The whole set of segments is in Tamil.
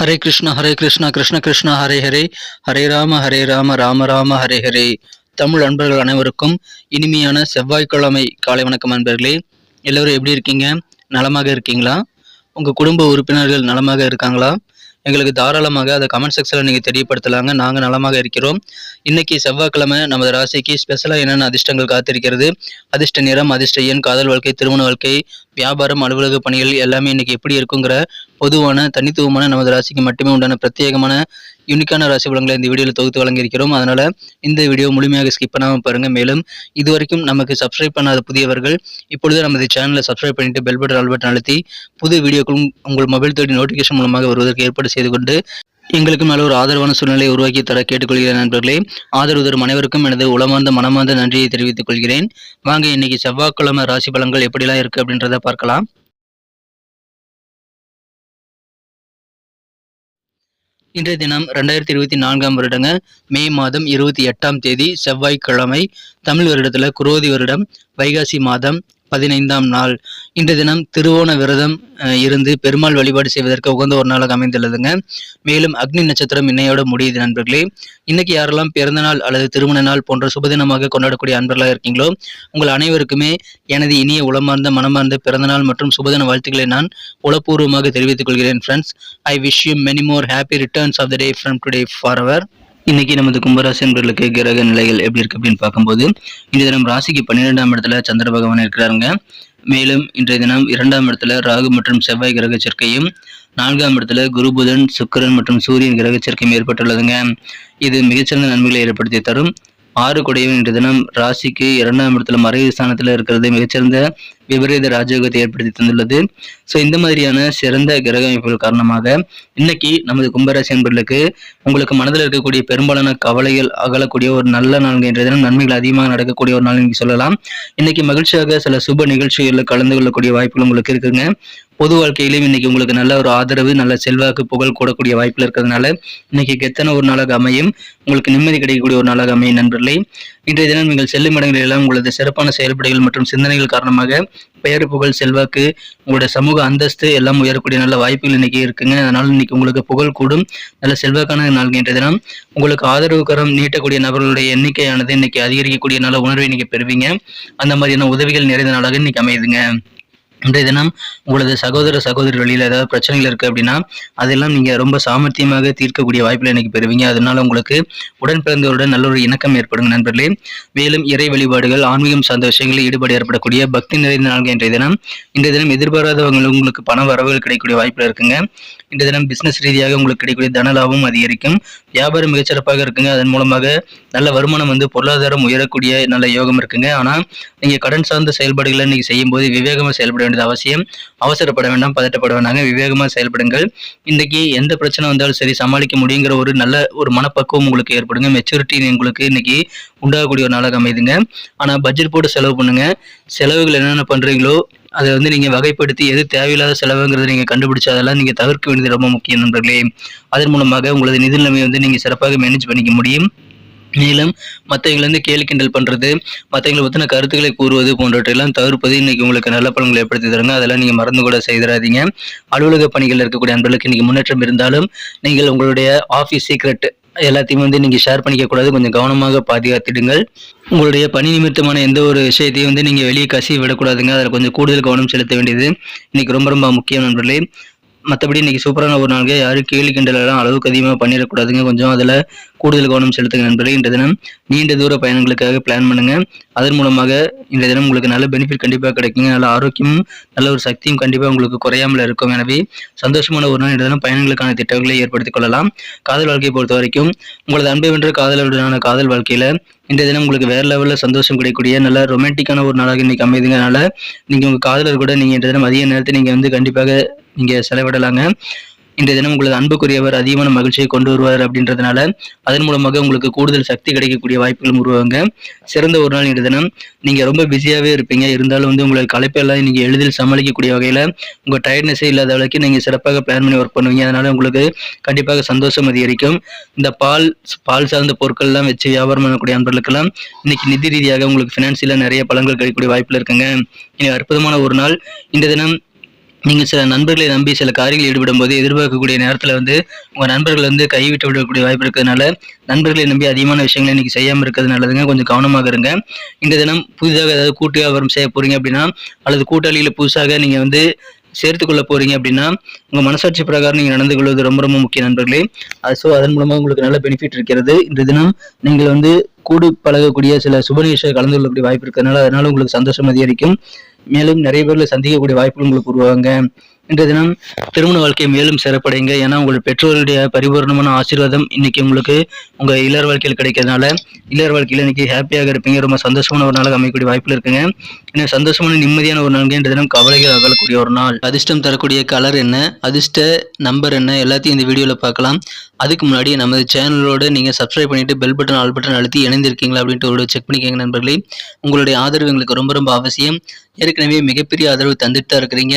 ஹரே கிருஷ்ணா ஹரே கிருஷ்ணா கிருஷ்ண கிருஷ்ணா ஹரே ஹரே. ஹரே ராம ஹரே ராம ராம ராம ஹரே ஹரே. தமிழ் அன்பர்கள் அனைவருக்கும் இனிமையான செவ்வாய்க்கிழமை காலை வணக்கம் அன்பர்களே. எல்லோரும் எப்படி இருக்கீங்க? நலமாக இருக்கீங்களா? உங்கள் குடும்ப உறுப்பினர்கள் நலமாக இருக்காங்களா? எங்களுக்கு தாராளமாக அதை கமெண்ட் செக்ஷனில் நீங்கள் தெரியப்படுத்தலாங்க. நாங்கள் நலமாக இருக்கிறோம். இன்னைக்கு செவ்வாய்க்கிழமை நமது ராசிக்கு ஸ்பெஷலாக என்னென்ன அதிர்ஷ்டங்கள் காத்திருக்கிறது? அதிர்ஷ்ட நிறம் அதிர்ஷ்ட எண் காதல் வாழ்க்கை திருமண வாழ்க்கை வியாபாரம் அலுவலக பணிகள் எல்லாமே இன்னைக்கு எப்படி இருக்குங்கிற பொதுவான தனித்துவமான நமது ராசிக்கு மட்டுமே உண்டான பிரத்யேகமான யூனிக்கான ராசி பலன்களை இந்த வீடியோவில் தொகுத்து வழங்கியிருக்கிறோம். அதனால இந்த வீடியோ முழுமையாக ஸ்கிப் பண்ணாமல் பாருங்க. மேலும் இதுவரைக்கும் நமக்கு சப்ஸ்கிரைப் பண்ணாத புதியவர்கள் இப்பொழுது நமது சேனலை சப்ஸ்கிரைப் பண்ணிட்டு பெல் பட்டன் ஆல் பட்டன் அழுத்தி புது வீடியோக்களும் உங்கள் மொபைல் தேடி நோட்டிஃபிகேஷன் மூலமாக வருவதற்கு ஏற்பாடு செய்து கொண்டு எங்களுக்கு மேல ஒரு ஆதரவான சூழ்நிலையை உருவாக்கி தர கேட்டுக்கொள்கிறேன் நண்பர்களே. ஆதரவு தரும் அனைவருக்கும் எனது உளமார்ந்த மனமார்ந்த நன்றியை தெரிவித்துக் கொள்கிறேன். வாங்க இன்னைக்கு செவ்வாய்க்கிழமை ராசி பலன்கள் எப்படிலாம் இருக்கு அப்படின்றத பார்க்கலாம். இன்றைய தினம் ரெண்டாயிரத்தி இருபத்தி நான்காம் வருடங்க மே மாதம் இருபத்தி எட்டாம் தேதி செவ்வாய்க்கிழமை தமிழ் வருடத்துல குரோதி வருடம் வைகாசி மாதம் பதினைந்தாம் நாள். இன்று தினம் திருவோண விரதம் இருந்து பெருமாள் வழிபாடு செய்வதற்கு உகந்த ஒரு நாளாக அமைந்துள்ளதுங்க. மேலும் அக்னி நட்சத்திரம் இன்னையோட முடியுது நண்பர்களே. இன்னைக்கு யாரெல்லாம் பிறந்த நாள் அல்லது திருமண நாள் போன்ற சுபதினமாக கொண்டாடக்கூடிய அன்பர்களாக இருக்கீங்களோ உங்கள் அனைவருக்குமே எனது இனிய உளமார்ந்த மனமார்ந்த பிறந்த நாள் மற்றும் சுபதின வாழ்த்துக்களை நான் உளப்பூர்வமாக தெரிவித்துக் கொள்கிறேன் friends I wish you many more happy returns of the day from today for our இன்னைக்கு நமது கும்பராசி என்பர்களுக்கு கிரக நிலைகள் எப்படி இருக்கு அப்படின்னு பார்க்கும்போது இந்த தினம் ராசிக்கு பன்னிரெண்டாம் இடத்துல சந்திர பகவான் இருக்கிறாருங்க. மேலும் இன்றைய தினம் இரண்டாம் இடத்துல ராகு மற்றும் செவ்வாய் கிரக சேர்க்கையும் நான்காம் இடத்துல குரு புதன் சுக்கிரன் மற்றும் சூரியன் கிரக சேர்க்கையும் ஏற்பட்டுள்ளதுங்க. இது மிகச்சிறந்த நன்மைகளை ஏற்படுத்தி தரும். ஆறு கொடையவன் இன்றைய தினம் ராசிக்கு இரண்டாம் இடத்துல மறைவு ஸ்தானத்தில் இருக்கிறது மிகச்சிறந்த விபரீத ராஜயோகத்தை ஏற்படுத்தி தந்துள்ளது. ஸோ இந்த மாதிரியான சிறந்த கிரக அமைப்புகள் காரணமாக இன்னைக்கு நமது கும்பராசி என்பர்களுக்கு உங்களுக்கு மனதில் இருக்கக்கூடிய பெரும்பாலான கவலைகள் அகலக்கூடிய ஒரு நல்ல நாள் என்ற தினம் நன்மைகள் அதிகமாக நடக்கக்கூடிய ஒரு நாள் என்று சொல்லலாம். இன்னைக்கு மகிழ்ச்சியாக சில சுப நிகழ்ச்சிகளில் கலந்து கொள்ளக்கூடிய வாய்ப்புகள் உங்களுக்கு இருக்குங்க. பொது வாழ்க்கையிலும் இன்னைக்கு உங்களுக்கு நல்ல ஒரு ஆதரவு நல்ல செல்வாக்கு புகழ் கூடக்கூடிய வாய்ப்புகள் இருக்கிறதுனால இன்னைக்கு கெத்தன ஒரு நாளாக அமையும். உங்களுக்கு நிம்மதி கிடைக்கக்கூடிய ஒரு நாளாக அமையும் நண்பர்களே. இன்றைய தினம் நீங்கள் செல்லும் இடங்களில் எல்லாம் உங்களது சிறப்பான செயல்பாடுகள் மற்றும் சிந்தனைகள் காரணமாக பெயர் புகழ் செல்வாக்கு உங்களுடைய சமூக அந்தஸ்து எல்லாம் உயரக்கூடிய நல்ல வாய்ப்புகள் இன்னைக்கு இருக்குங்க. அதனால இன்னைக்கு உங்களுக்கு புகழ் கூடும். நல்ல செல்வாக்கான நாள் இன்றைய தினம். உங்களுக்கு ஆதரவு கரம் நீட்டக்கூடிய நபர்களுடைய எண்ணிக்கையானது இன்னைக்கு அதிகரிக்கக்கூடிய நல்ல உணர்வை இன்னைக்கு பெறுவீங்க. அந்த மாதிரியான உதவிகள் நிறைந்த நாளாக இன்னைக்கு அமையுதுங்க. இன்றைய தினம் உங்களது சகோதர சகோதரி வழியில் ஏதாவது பிரச்சனைகள் இருக்குது அப்படின்னா அதெல்லாம் நீங்கள் ரொம்ப சாமர்த்தியமாக தீர்க்கக்கூடிய வாய்ப்பில் இன்னைக்கு பெறுவீங்க. அதனால உங்களுக்கு உடன் பிறந்தவருடன் நல்ல ஒரு இணக்கம் ஏற்படும் நண்பர்களே. மேலும் இறை வழிபாடுகள் ஆன்மீகம் சார்ந்த விஷயங்களில் ஈடுபாடு ஏற்படக்கூடிய பக்தி நிறைந்த நாள்கள் இன்றைய தினம். இன்றைய தினம் எதிர்பாராதவங்க உங்களுக்கு பண வரவுகள் கிடைக்கக்கூடிய வாய்ப்பில் இருக்குங்க. இன்றைய தினம் பிஸ்னஸ் ரீதியாக உங்களுக்கு கிடைக்கக்கூடிய தன லாபம் அதிகரிக்கும். வியாபாரம் மிகச்சிறப்பாக இருக்குங்க. அதன் மூலமாக நல்ல வருமானம் வந்து பொருளாதாரம் உயரக்கூடிய நல்ல யோகம் இருக்குங்க. ஆனால் நீங்கள் கடன் சார்ந்த செயல்பாடுகளை இன்னைக்கு செய்யும்போது விவேகமாக செயல்பட வேண்டியது அவசியம். அவசரப்பட வேண்டாம் பதட்டப்பட வேண்டாங்க விவேகமாக செயல்படுங்கள். இன்றைக்கி எந்த பிரச்சனை வந்தாலும் சரி சமாளிக்க முடியுங்கிற ஒரு நல்ல ஒரு மனப்பக்குவம் உங்களுக்கு ஏற்படுங்க. மெச்சூரிட்டி உங்களுக்கு இன்னைக்கு உண்டாகக்கூடிய ஒரு நாளாக அமைதுங்க. ஆனால் பட்ஜெட் போட்டு செலவு பண்ணுங்க. செலவுகள் என்னென்ன பண்ணுறீங்களோ அதை வந்து நீங்கள் வகைப்படுத்தி எது தேவையில்லாத செலவுங்கிறத நீங்கள் கண்டுபிடிச்சு அதெல்லாம் நீங்கள் தவிர்க்க வேண்டியது ரொம்ப முக்கியம் நண்பர்களே. அதன் மூலமாக உங்களது நிதி நிலைமையை வந்து நீங்கள் சிறப்பாக மேனேஜ் பண்ணிக்க முடியும். மேலும் மற்றவங்களை வந்து கேலி கிண்டல் பண்ணுறது மற்றவங்களை பற்றின கருத்துக்களை கூறுவது போன்றவற்றையெல்லாம் தவிர்ப்பது இன்னைக்கு உங்களுக்கு நல்ல பலன்களை ஏற்படுத்தி தருங்க. அதெல்லாம் நீங்கள் மறந்து கூட செய்திடாதீங்க அலுவலக பணிகள் இருக்கக்கூடிய அன்பர்களுக்கு இன்றைக்கி முன்னேற்றம் இருந்தாலும் நீங்கள் உங்களுடைய ஆஃபீஸ் சீக்ரெட் எல்லாத்தையும் வந்து நீங்கள் ஷேர் பண்ணிக்க கூடாது கொஞ்சம் கவனமாக பாதுகாத்திடுங்கள். உங்களுடைய பணி நிமித்தமான எந்த ஒரு விஷயத்தையும் வந்து நீங்கள் வெளியே கசி விடக்கூடாதுங்க. அதில் கொஞ்சம் கூடுதல் கவனம் செலுத்த வேண்டியது இன்றைக்கி ரொம்ப ரொம்ப முக்கியம் நண்பர்களே. மற்றபடி இன்னைக்கு சூப்பரான ஒரு நாளுக்கு யாரும் கேள்வி கிண்டலெல்லாம் அளவுக்கு அதிகமாக பண்ணிடக்கூடாதுங்க. கொஞ்சம் அதில் கூடுதல் கவனம் செலுத்துங்க நண்பர்களே. இன்றைய தினம் நீண்ட தூர பயணங்களுக்காக பிளான் பண்ணுங்கள் அதன் மூலமாக இன்றைய தினம் உங்களுக்கு நல்ல பெனிஃபிட் கண்டிப்பாக கிடைக்குங்க. நல்ல ஆரோக்கியமும் நல்ல ஒரு சக்தியும் கண்டிப்பாக உங்களுக்கு குறையாமல் இருக்கும். எனவே சந்தோஷமான ஒரு நாள் இன்றைய தினம் பயணங்களுக்கான திட்டங்களை ஏற்படுத்திக் கொள்ளலாம். காதல் வாழ்க்கையை பொறுத்த வரைக்கும் உங்களது அன்பை வென்ற காதலுடனான காதல் வாழ்க்கையில் இன்றைய தினம் உங்களுக்கு வேற லெவலில் சந்தோஷம் கிடைக்கக்கூடிய நல்ல ரொமான்டிக்கான ஒரு நாளாக இன்னைக்கு அமைதுங்க. அதனால உங்கள் உங்க காதலர் கூட நீங்கள் இன்றைய தினம் அதிக நேரத்தை நீங்கள் வந்து கண்டிப்பாக இங்கே செலவிடலாங்க. இன்றைய தினம் உங்களது அன்புக்குரியவர் அதிகமான மகிழ்ச்சியை கொண்டு வருவார் அப்படின்றதுனால அதன் மூலமாக உங்களுக்கு கூடுதல் சக்தி கிடைக்கக்கூடிய வாய்ப்புகளும் உருவாங்க சிறந்த ஒரு நாள் இன்றைய தினம். நீங்கள் ரொம்ப பிஸியாகவே இருப்பீங்க. இருந்தாலும் வந்து உங்களுக்கு கலைப்பெல்லாம் நீங்கள் எளிதில் சமாளிக்கக்கூடிய வகையில் உங்கள் டயர்ட்னஸே இல்லாத அளவுக்கு நீங்கள் சிறப்பாக பிளான் பண்ணி ஒர்க் பண்ணுவீங்க. அதனால் உங்களுக்கு கண்டிப்பாக சந்தோஷம் அதிகரிக்கும். இந்த பால் பால் சார்ந்த பொருட்கள்லாம் வச்சு வியாபாரம் பண்ணக்கூடிய அன்பர்களுக்கெல்லாம் இன்னைக்கு நிதி ரீதியாக உங்களுக்கு ஃபினான்சியலாக நிறைய பலன்கள் கிடைக்கக்கூடிய வாய்ப்பில் இருக்குங்க. இனி அற்புதமான ஒரு நாள். இன்றைய தினம் நீங்கள் சில நண்பர்களை நம்பி சில காரியங்களில் ஈடுபடும் போது எதிர்பார்க்கக்கூடிய நேரத்தில் வந்து உங்கள் நண்பர்கள் வந்து கைவிட்டு விடக்கூடிய வாய்ப்பு இருக்கிறதுனால நண்பர்களை நம்பி அதிகமான விஷயங்களை இன்றைக்கி செய்யாமல் இருக்கிறது நல்லதுங்க. கொஞ்சம் கவனமாக இருங்க. இந்த தினம் புதிதாக ஏதாவது கூட்டு வியாபாரம் செய்ய போகிறீங்க அப்படின்னா அல்லது கூட்டாளியில் புதுசாக நீங்கள் வந்து சேர்த்து கொள்ள போறீங்க அப்படின்னா உங்க மனசாட்சி பிரகாரம் நீங்க நடந்து கொள்வது ரொம்ப ரொம்ப முக்கிய நண்பர்களே. அது ஸோ அதன் மூலமா உங்களுக்கு நல்ல பெனிஃபிட் இருக்கிறது. இந்த தினம் நீங்கள் வந்து கூடு பழகக்கூடிய சில சுப நிகழ்ச்சிகள் கலந்து கொள்ளக்கூடிய வாய்ப்பு இருக்கிறதுனால அதனால உங்களுக்கு சந்தோஷம் அதிகரிக்கும். மேலும் நிறைய பேர்ல சந்திக்கக்கூடிய வாய்ப்புகள் உங்களுக்கு உருவாங்க இன்றைய தினம் திருமண வாழ்க்கை மேலும் சிறப்படைங்க ஏன்னா உங்கள் பெற்றோருடைய பரிபூர்ணமான ஆசீர்வாதம் இன்னைக்கு உங்களுக்கு உங்க இளர் வாழ்க்கையில் கிடைக்கிறதுனால இளர் வாழ்க்கையில் இன்னைக்கு ஹாப்பியாக இருப்பீங்க. ரொம்ப சந்தோஷமான ஒரு நாளாக அமையக்கூடிய வாய்ப்பில் இருக்குங்க. இன்னும் சந்தோஷமான நிம்மதியான ஒரு நாள் இன்றைய தினம் கவலைகள் அகலக்கூடிய ஒரு நாள். அதிர்ஷ்டம் தரக்கூடிய கலர் என்ன? அதிர்ஷ்ட நம்பர் என்ன? எல்லாத்தையும் இந்த வீடியோவில் பார்க்கலாம். அதுக்கு முன்னாடி நமது சேனலோட நீங்கள் சப்ஸ்கிரைப் பண்ணிட்டு பெல் பட்டன் ஆல் பட்டன் அழுத்தி இணைந்திருக்கீங்களா அப்படின்ட்டு ஒரு செக் பண்ணிக்கோங்க நண்பர்களே. உங்களுடைய ஆதரவு எங்களுக்கு ரொம்ப ரொம்ப அவசியம். ஏற்கனவே மிகப்பெரிய ஆதரவு தந்துட்டு தான் இருக்கிறீங்க.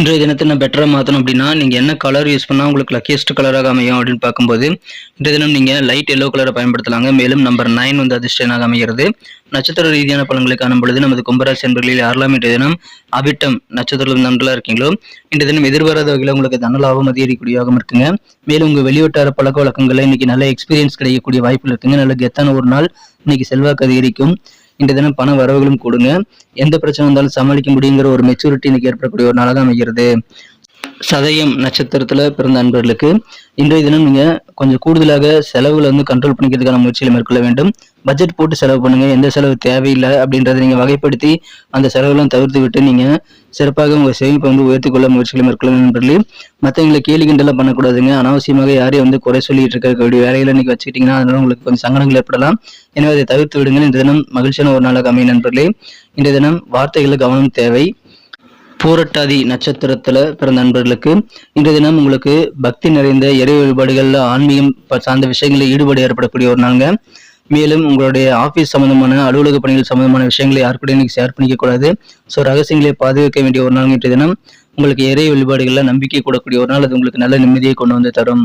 இன்றைய தினத்தை நான் பெட்டராக மாற்றணும் அப்படின்னா நீங்கள் என்ன கலர் யூஸ் பண்ணால் உங்களுக்கு லக்கியஸ்ட் கலராக அமையும் அப்படின்னு பார்க்கும்போது இன்றைய தினம் நீங்கள் லைட் எல்லோ கலரை பயன்படுத்தலாங்க. மேலும் நம்பர் நைன் வந்து அதிர்ஷ்டனாக அமைகிறது. நட்சத்திர ரீதியான பலன்களை காணும் பொழுது நமது கும்பராசி என்பர்களில் யாரெல்லாம் இன்றைய தினம் அபிட்டம் நட்சத்திரம் நன்றாக இருக்கீங்களோ? இன்றைய தினம் எதிர்பாராத வகையில் உங்களுக்கு தன லாபம் அதிகரிக்கூடியவாகவும் இருக்குங்க. மேலும் உங்கள் வெளிவட்டார பழக்க வழக்கங்களில் இன்னைக்கு நல்ல எக்ஸ்பீரியன்ஸ் கிடைக்கக்கூடிய வாய்ப்புகள் இருக்குங்க. நல்ல கெத்தான ஒரு நாள் இன்னைக்கு செல்வாக்கு அதிகரிக்கும். இன்றைய தினம் பண வரவுகளும் கொடுங்க. எந்த பிரச்சனை வந்தாலும் சமாளிக்க முடியுங்கிற ஒரு மெச்சூரிட்டி இன்னைக்கு ஏற்படக்கூடிய ஒரு நாளாக அமைகிறது. சதயம் நட்சத்திரத்துல பிறந்த அன்பர்களுக்கு இன்றைய தினம் நீங்க கொஞ்சம் கூடுதலாக செலவுகளை வந்து கண்ட்ரோல் பண்ணிக்கிறதுக்கான முயற்சிகளை மேற்கொள்ள வேண்டும். பட்ஜெட் போட்டு செலவு பண்ணுங்க எந்த செலவு தேவையில்லை அப்படின்றத நீங்க வகைப்படுத்தி அந்த செலவுலாம் தவிர்த்து விட்டு நீங்க சிறப்பாக உங்கள் சேமிப்பை வந்து உயர்த்தி கொள்ள முயற்சிகளை மேற்கொள்ள நண்பர்களே. மற்றவங்களை கேலி கிண்டலாம் பண்ணக்கூடாதுங்க. அனாவசியமாக யாரையும் வந்து குறை சொல்லிட்டு இருக்கக்கூடிய வேலைகளை இன்னைக்கு வச்சுக்கிட்டீங்கன்னா அதனால உங்களுக்கு கொஞ்சம் சங்கடங்கள் ஏற்படலாம். எனவே அதை தவிர்த்து விடுங்கள். இந்த தினம் மகிழ்ச்சியான ஒரு நாளாக அமையும் நண்பர்களே. இந்த தினம் வார்த்தைகளில் கவனம் தேவை. பூரட்டாதி நட்சத்திரத்துல பிறந்த நண்பர்களுக்கு இன்றைய தினம் உங்களுக்கு பக்தி நிறைந்த இறை வழிபாடுகள்ல ஆன்மீகம் சார்ந்த விஷயங்களில் ஈடுபாடு ஏற்படக்கூடிய ஒரு நாளுங்க. மேலும் உங்களுடைய ஆபீஸ் சம்பந்தமான அலுவலக பணிகள் சம்பந்தமான விஷயங்களை யாருக்கூட இன்னைக்கு ஷேர் பண்ணிக்க கூடாது ஸோ ரகசியங்களை பாதுகாக்க வேண்டிய ஒரு நாள் இன்றைய தினம் உங்களுக்கு இறை வழிபாடுகள்ல நம்பிக்கை கூடக்கூடிய ஒரு நாள் அது உங்களுக்கு நல்ல நிம்மதியை கொண்டு வந்து தரும்.